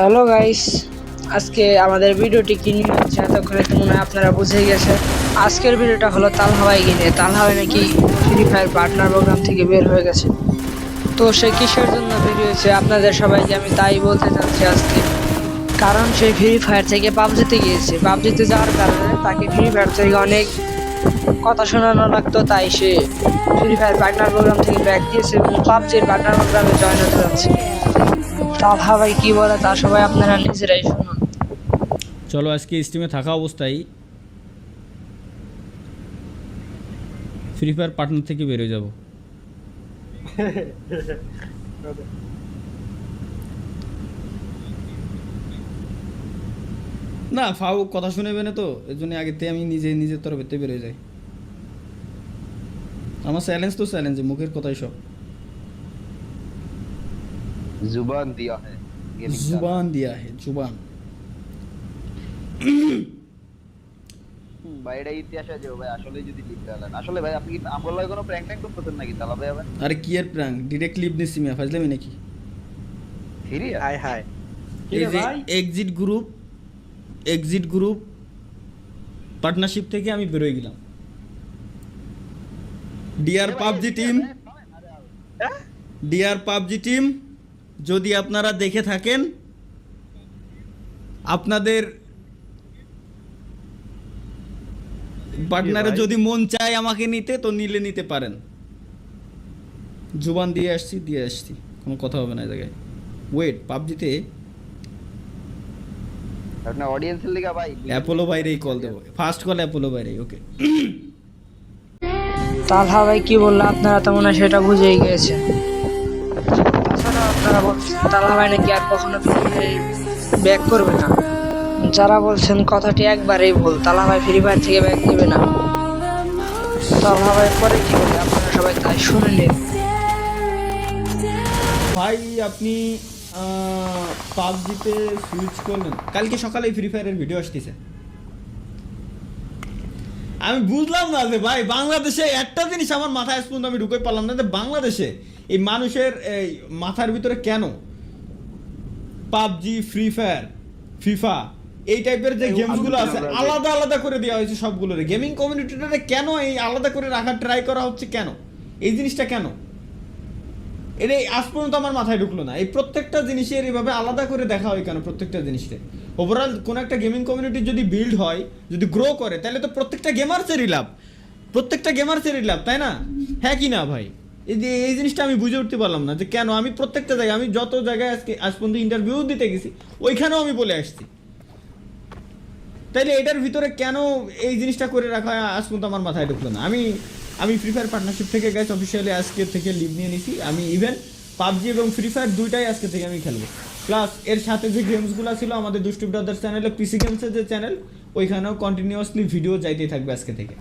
Hello guys, আজকে আমাদের ভিডিওটি কি নিয়ে হচ্ছে এতক্ষণে তো মনে হয় আপনারা বুঝে গেছে আজকের ভিডিওটা হলো তাল হাওয়াই কিনে তাল হাওয়াই নাকি ফ্রি ফায়ার পার্টনার প্রোগ্রাম থেকে বের হয়ে গেছে। তো সে কিসের জন্য বের হয়েছে আপনাদের সবাইকে আমি তাই বলতে চাচ্ছি আজকে। কারণ সে ফ্রি ফায়ার থেকে পাবজিতে গিয়েছে। পাবজিতে যাওয়ার কারণে তাকে ফ্রি ফায়ার থেকে অনেক কথা শোনানো লাগতো তাই সে ফ্রি ফায়ার পার্টনার প্রোগ্রাম থেকে ব্যাক দিয়েছে এবং পাবজির পার্টনার প্রোগ্রামে জয়েন হতে যাচ্ছে। তাল হাওয়াই কি বলে, তা সবাই আপনারা নিজেরাই শুনুন। চলো, আজকে স্টিমে থাকা অবস্থায় ফ্রি ফায়ার পার্টনার থেকে বেরোয় যাব। না ফাউ কথা শুনেবে না তো, এর জন্য আগেতে আমি নিজে, নিজের তরফেতে বেরোয় যাই। আমার চ্যালেঞ্জ তো চ্যালেঞ্জ মুখের কথাই সব। জুবান দিয়া হ্যায় জুবান দিয়া হ্যায় জুবান। ইতিহাস আছে ভাই আসলে যদি লিপ আসলে ভাই আপনি কি আমার লাগে কোনো প্র্যাঙ্ক ট্যাঙ্ক নাকি? তাহলে ভাই আরে কি এর প্র্যাঙ্ক ডিরেক্ট লিপ দিছি মিয়া ফাজলামি নাকি? Hi hi exit group exit group partnership থেকে আমি বেরোয় গেলাম। Dear PUBG team dear PUBG team যদি আপনারা দেখে থাকেন আপনাদের পার্টনারে যদি মন চায় আমাকে নিতে তো নিলে নিতে পারেন। জুবান দিয়ে আসছি দিয়ে আসছি। কোনো কথা হবে না এই জায়গায়। ওয়েট পাবজিতে আপনার অডিয়েন্সের লিগা ভাই। অ্যাপোলো বাইরেই কল দেবো। ফার্স্ট কল অ্যাপোলো বাইরেই ওকে তাল ভাই কি বলল? আপনারা তো মনে হয় সেটা বুঝেই গিয়েছেন। তাছাড়া আপনারা বলছেন তাল হাওয়াই নাকি আর কখনো ব্যাক করবে না। যারা বলছেন কথাটি একবারেই ভুল তাল ভাই ফ্রি ফায়ার থেকে ব্যাক নেবে না। তাল হাওয়াই পরে কি বলে আপনারা সবাই তাই শুনে নিন। ভাই, আপনি পাবজিতে সুইচ করলেন। কালকে সকালে ফ্রি ফায়ারের ভিডিও আসতেছে। আমি বুঝলাম না যে ভাই বাংলাদেশে একটা জিনিস আমার মাথায় পর্যন্ত আমি ঢুকে পারলাম না যে বাংলাদেশে এই মানুষের এই মাথার ভিতরে কেন পাবজি ফ্রি ফায়ার ফিফা এই টাইপের যে গেমসগুলো আছে আলাদা আলাদা করে দেওয়া হয়েছে সবগুলোরে। গেমিং কমিউনিটিটারে কেন এই আলাদা করে রাখার ট্রাই করা হচ্ছে কেন? এই জিনিসটা কেন? এটা আজ পর্যন্ত আমার মাথায় ঢুকলো না। এই প্রত্যেকটা জিনিসের এইভাবে আলাদা করে দেখা হয় কেন প্রত্যেকটা জিনিসকে? ওভারঅল কোন একটা গেমিং কমিউনিটি যদি বিল্ড হয়, যদি গ্রো করে, তাহলে তো প্রত্যেকটা গেমার্সেরই লাভ। প্রত্যেকটা গেমার্সেরই লাভ, তাই না? হ্যাঁ কি না, ভাই? এই এই জিনিসটা আমি বুঝে উঠতে পারলাম না যে কেন আমি প্রত্যেকটা জায়গায়, আমি যত জায়গায় আজকে, আজ পর্যন্ত ইন্টারভিউ দিতে গেছি, ওইখানেও আমি বলে আসছি। তাইলে এটার ভিতরে কেন এই জিনিসটা করে রাখা আজ পর্যন্ত আমার মাথায় ঢুকলো না? আমি আমি ফ্রি ফায়ার পার্টনারশিপ থেকে গেছি অফিসিয়ালি আজকে থেকে লিভ নিয়ে নিছি। আমি ইভেন পাবজি এবং ফ্রি ফায়ার দুইটাই আজকে থেকে আমি খেলব। প্লাস এর সাথে যে গেমসগুলো ছিল আমাদের দুষ্টু ব্রাদার্স চ্যানেলে পিসি গেমসের যে চ্যানেল ওইখানেও কন্টিনিউয়াসলি ভিডিও যাইতেই থাকবে আজকে থেকে।